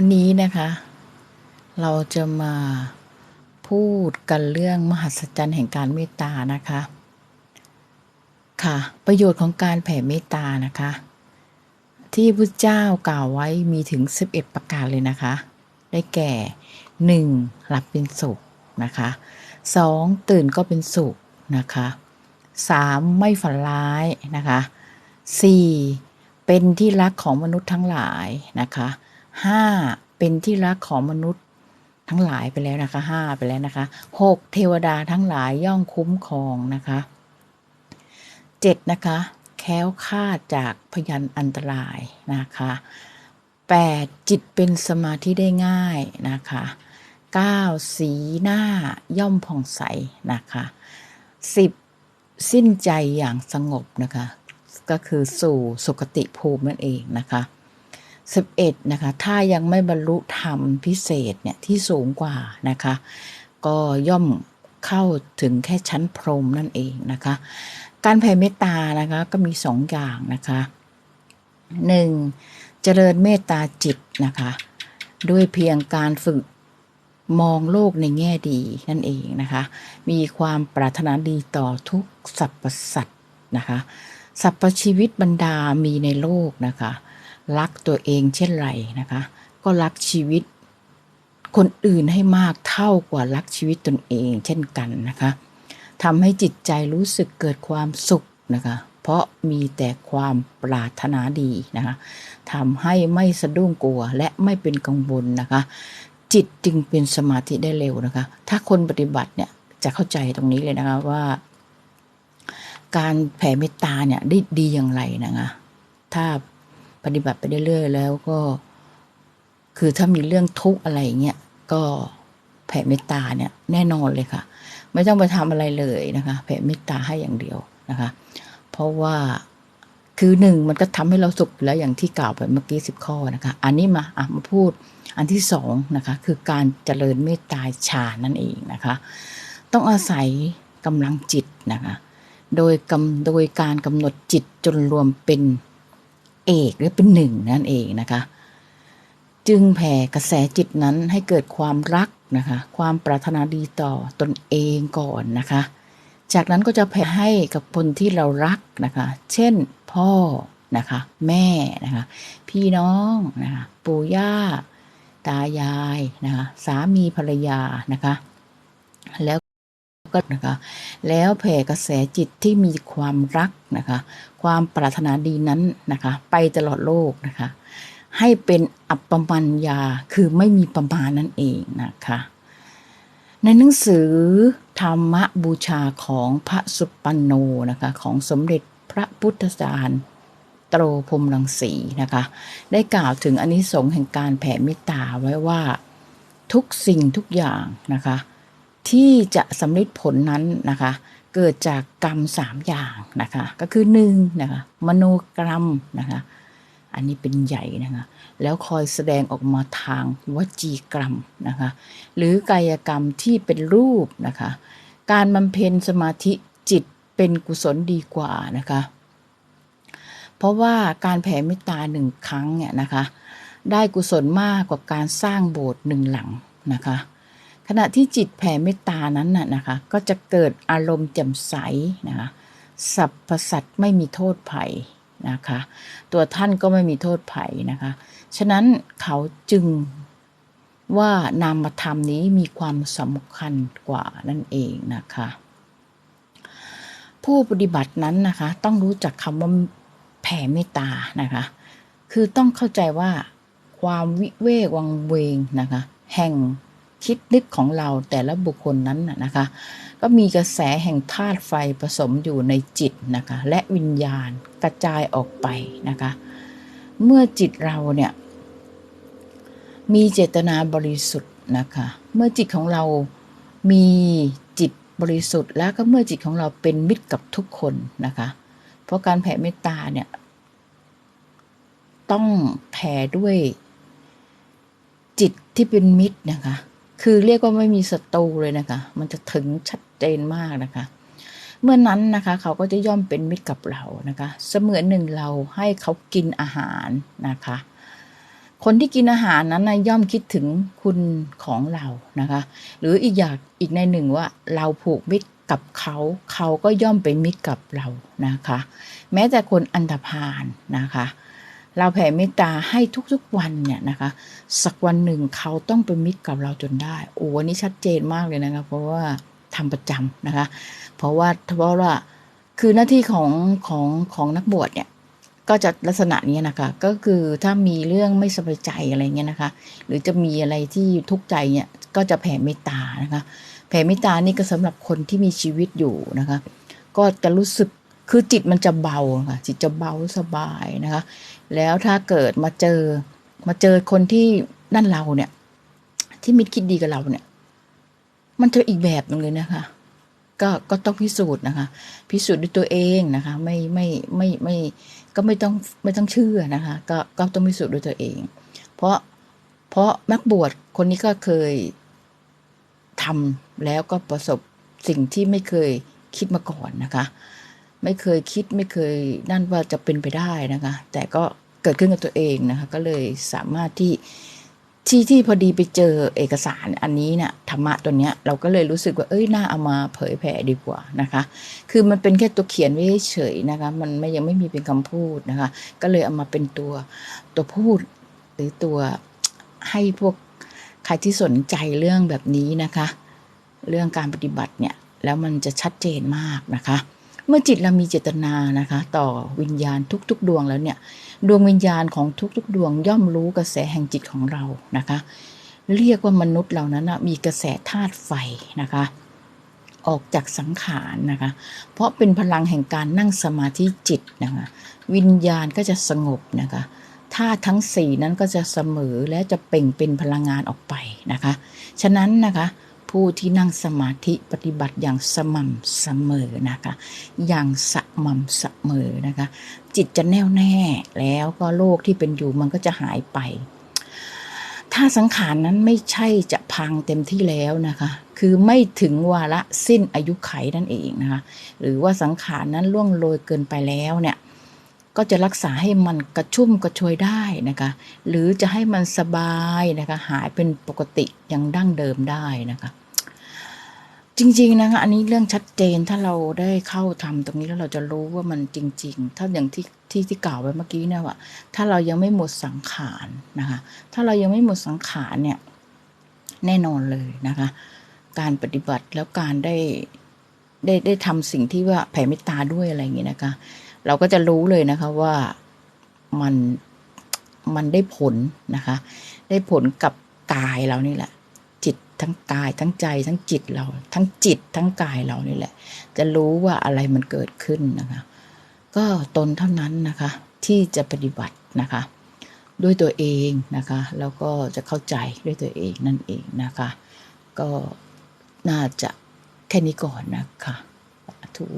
วันนี้นะคะ เราจะมาพูดกันเรื่องมหัศจรรย์แห่งการเมตตานะคะ ค่ะ ประโยชน์ของการแผ่เมตตานะคะ ที่พุทธเจ้ากล่าวไว้มีถึง 11 ประการเลยนะคะ ได้แก่ 1. หลับเป็นสุขนะคะ 2. ตื่นก็เป็นสุขนะคะ 3. ไม่ฝันร้ายนะคะ 4. เป็นที่รักของมนุษย์ทั้งหลายนะคะ ห้าเป็นที่รักของมนุษย์ทั้งหลายไปแล้วนะคะห้าไปแล้วนะคะหกเทวดาทั้งหลายย่อมคุ้มครองนะคะเจ็ดนะคะ แค้วคาดจากพยันอันตรายนะคะแปดจิตเป็นสมาธิได้ง่ายนะคะเก้าสีหน้าย่อมผ่องใสนะคะสิบสิ้นใจอย่างสงบนะคะ ก็คือสู่สุคติภูมินั่นเองนะคะ 11นะคะถ้ายังไม่บรรลุธรรมพิเศษเนี่ยที่สูงกว่านะคะ ก็ย่อมเข้าถึงแค่ชั้นพรหมนั่นเองนะคะ การแผ่เมตตานะคะก็มีสองอย่างนะคะหนึ่งเจริญเมตตาจิตนะคะด้วยเพียงการฝึกมองโลกในแง่ดีนั่นเองนะคะ มีความปรารถนาดีต่อทุกสรรพสัตว์นะคะสรรพชีวิตบรรดามีในโลกนะคะ รักตัวเองเช่นไรนะคะ ก็รักชีวิตคนอื่นให้มากเท่ากว่ารักชีวิตตนเองเช่นกันนะคะทำให้จิตใจรู้สึกเกิดความสุขนะคะ เพราะมีแต่ความปรารถนาดีนะคะทำให้ไม่สะดุ้งกลัวและไม่เป็นกังวลนะคะ จิตจึงเป็นสมาธิได้เร็วนะคะ ถ้าคนปฏิบัติเนี่ยจะเข้าใจตรงนี้เลยนะคะว่า การแผ่เมตตาเนี่ยได้ดีอย่างไรนะคะ ถ้า ฏิบัติไปเรื่อยๆแล้วก็ คือถ้ามีเรื่องทุกข์อะไรเงี้ยก็แผ่เมตตาเนี่ยแน่นอนเลยค่ะ ไม่ต้องไปทำอะไรเลยนะคะ แผ่เมตตาให้อย่างเดียวนะคะ เพราะว่าคือหนึ่งมันก็ทำให้เราสุขแล้วอย่างที่กล่าวไปเมื่อกี้สิบข้อนะคะ อันนี้มาอะมาพูดอันที่สองนะคะ คือการเจริญเมตตาฌานนั่นเองนะคะ ต้องอาศัยกำลังจิตนะคะ โดยกำโดยการกำหนดจิตจนรวมเป็น เอกหรือเป็นหนึ่งนั่นเองนะคะ จึงแผ่กระแสจิตนั้นให้เกิดความรักนะคะ ความปรารถนาดีต่อตนเองก่อนนะคะ จากนั้นก็จะแผ่ให้กับคนที่เรารักนะคะ เช่นพ่อนะคะ แม่นะคะ พี่น้องนะคะปู่ย่าตายายนะคะ สามีภรรยานะคะ แล้ว ก็นะคะแล้วแผ่กระแสจิตที่มีความรักนะคะ ความปรารถนาดีนั้นนะคะ ไปตลอดโลกนะคะ ให้เป็นอัปปมัญญาคือไม่มีประมาณนั่นเองนะคะ ในหนังสือธรรมบูชาของพระสุปปันโนนะคะของสมเด็จพระพุทธจารย์โตรพรมรังสีนะคะ ได้กล่าวถึงอนิสงส์แห่งการแผ่เมตตาไว้ว่าทุกสิ่งทุกอย่างนะคะ ที่จะสำเร็จผลนั้นนะคะ เกิดจากกรรมสามอย่างนะคะ ก็คือหนึ่งนะคะมโนกรรมนะคะ อันนี้เป็นใหญ่นะคะ แล้วคอยแสดงออกมาทางวจีกรรมนะคะ หรือกายกรรมที่เป็นรูปนะคะ การบำเพ็ญสมาธิจิตเป็นกุศลดีกว่านะคะ เพราะว่าการแผ่เมตตาหนึ่งครั้งเนี่ยนะคะ ได้กุศลมากกว่าการสร้างโบสถ์หนึ่งหลังนะคะ ขณะที่จิตแผ่เมตตานั้นน่ะนะคะ ก็จะเกิดอารมณ์แจ่มใสนะคะสัพพสัตไม่มีโทษภัยนะคะ ตัวท่านก็ไม่มีโทษภัยนะคะ ฉะนั้นเขาจึงว่านามธรรมนี้มีความสำคัญกว่านั่นเองนะคะ ผู้ปฏิบัตินั้นนะคะ ต้องรู้จักคำว่าแผ่เมตตานะคะ คือต้องเข้าใจว่าความวิเวกวังเวงนะคะ แห่ง คิดนึกของเราแต่ละบุคคลนั้นนะคะ ก็มีกระแสแห่งธาตุไฟผสมอยู่ในจิตนะคะ และวิญญาณกระจายออกไปนะคะ เมื่อจิตเราเนี่ยมีเจตนาบริสุทธิ์นะคะ เมื่อจิตของเรามีจิตบริสุทธิ์ แล้วก็เมื่อจิตของเราเป็นมิตรกับทุกคนนะคะ เพราะการแผ่เมตตาเนี่ยต้องแผ่ด้วยจิตที่เป็นมิตรนะคะ คือเรียกว่าไม่มีศัตรูเลยนะคะ มันจะถึงชัดเจนมากนะคะ เมื่อนั้นนะคะ เขาก็จะย่อมเป็นมิตรกับเรานะคะ เสมือนหนึ่งเราให้เขากินอาหารนะคะ คนที่กินอาหารนั้นนะย่อมคิดถึงคุณของเรานะคะ หรืออีกอย่างอีกในหนึ่งว่าเราผูกมิตรกับเขาเขาก็ย่อมเป็นมิตรกับเรานะคะ แม้แต่คนอันธพาลนะคะ เราแผ่เมตตาให้ทุกๆวันเนี่ยนะคะ สักวันหนึ่งเขาต้องเป็นมิตรกับเราจนได้ โอ้วันนี้ชัดเจนมากเลยนะคะ เพราะว่าทำประจำนะคะ เพราะว่าเพราะว่าคือหน้าที่ของของของนักบวชเนี่ยก็จะลักษณะนี้นะคะ ก็คือถ้ามีเรื่องไม่สบายใจอะไรเงี้ยนะคะ หรือจะมีอะไรที่ทุกข์ใจเนี่ยก็จะแผ่เมตตานะคะ แผ่เมตตานี่ก็สำหรับคนที่มีชีวิตอยู่นะคะ ก็จะรู้สึก คือจิตมันจะเบาค่ะจิตจะเบาสบายนะคะ แล้วถ้าเกิดมาเจอมาเจอคนที่นั่นเราเนี่ย ที่มิตรคิดดีกับเราเนี่ย มันจะอีกแบบนึงเลยนะคะก็ก็ต้องพิสูจน์นะคะ พิสูจน์ด้วยตัวเองนะคะ ไม่ไม่ไม่ไม่ก็ไม่ต้องไม่ต้องเชื่อนะคะ ก็ก็ต้องพิสูจน์ด้วยตัวเอง เพราะเพราะนักบวชคนนี้ก็เคยทำแล้วก็ประสบสิ่งที่ไม่เคยคิดมาก่อนนะคะ ไม่เคยคิดไม่เคยนั่นว่าจะเป็นไปได้นะคะ แต่ก็เกิดขึ้นกับตัวเองนะคะ ก็เลยสามารถที่ที่ที่พอดีไปเจอเอกสารอันนี้เนี่ยธรรมะตัวเนี้ยเราก็เลยรู้สึกว่าเอ้ยน่าเอามาเผยแผ่ดีกว่านะคะ คือมันเป็นแค่ตัวเขียนไว้เฉยนะคะ มันไม่ยังไม่มีเป็นคำพูดนะคะ ก็เลยเอามาเป็นตัวตัวพูด หรือตัวให้พวกใครที่สนใจเรื่องแบบนี้นะคะ เรื่องการปฏิบัติเนี่ยแล้วมันจะชัดเจนมากนะคะ เมื่อจิตเรามีเจตนานะคะ ต่อวิญญาณทุก ๆ ดวงแล้วเนี่ย ดวงวิญญาณของทุก ๆ ดวงย่อมรู้กระแสแห่งจิตของเรานะคะ เรียกว่ามนุษย์เรานั้นนะมีกระแสธาตุไฟนะคะออกจากสังขารนะคะ เพราะเป็นพลังแห่งการนั่งสมาธิจิตนะคะ วิญญาณก็จะสงบนะคะธาตุทั้งสี่นั้นก็จะเสมอและจะเปล่งเป็นพลังงานออกไปนะคะ ฉะนั้นนะคะ ผู้ที่นั่งสมาธิปฏิบัติอย่างสม่ำเสมอนะคะ อย่างสม่ำเสมอนะคะ จิตจะแน่วแน่แล้วก็โลกที่เป็นอยู่มันก็จะหายไป ถ้าสังขารนั้นไม่ใช่จะพังเต็มที่แล้วนะคะ คือไม่ถึงวาระสิ้นอายุไขนั่นเองนะคะ หรือว่าสังขารนั้นล่วงโรยเกินไปแล้วเนี่ย ก็จะรักษาให้มันกระชุ่มกระชวยได้นะคะ หรือจะให้มันสบายนะคะ หายเป็นปกติอย่างดั้งเดิมได้นะคะ จริง ๆ นะคะ อันนี้เรื่องชัดเจนถ้าเราได้เข้าทำตรงนี้แล้วเราจะรู้ว่ามันจริง ๆ ถ้าอย่างที่ที่ที่กล่าวไว้เมื่อกี้เนี่ยว่า ถ้าเรายังไม่หมดสังขารนะคะ ถ้าเรายังไม่หมดสังขารเนี่ยแน่นอนเลยนะคะ การปฏิบัติแล้วการได้ได้ได้ทำสิ่งที่ว่าแผ่เมตตาด้วยอะไรอย่างเงี้นะคะ เราก็จะรู้เลยนะคะว่ามันมันได้ผลนะคะ ได้ผลกับกายเรานี่แหละ จิตทั้งกายทั้งใจทั้งจิตเรา ทั้งจิตทั้งกายเรานี่แหละ จะรู้ว่าอะไรมันเกิดขึ้นนะคะ ก็ตนเท่านั้นนะคะ ที่จะปฏิบัตินะคะ ด้วยตัวเองนะคะ แล้วก็จะเข้าใจด้วยตัวเองนั่นเองนะคะ ก็น่าจะแค่นี้ก่อนนะคะสาธุ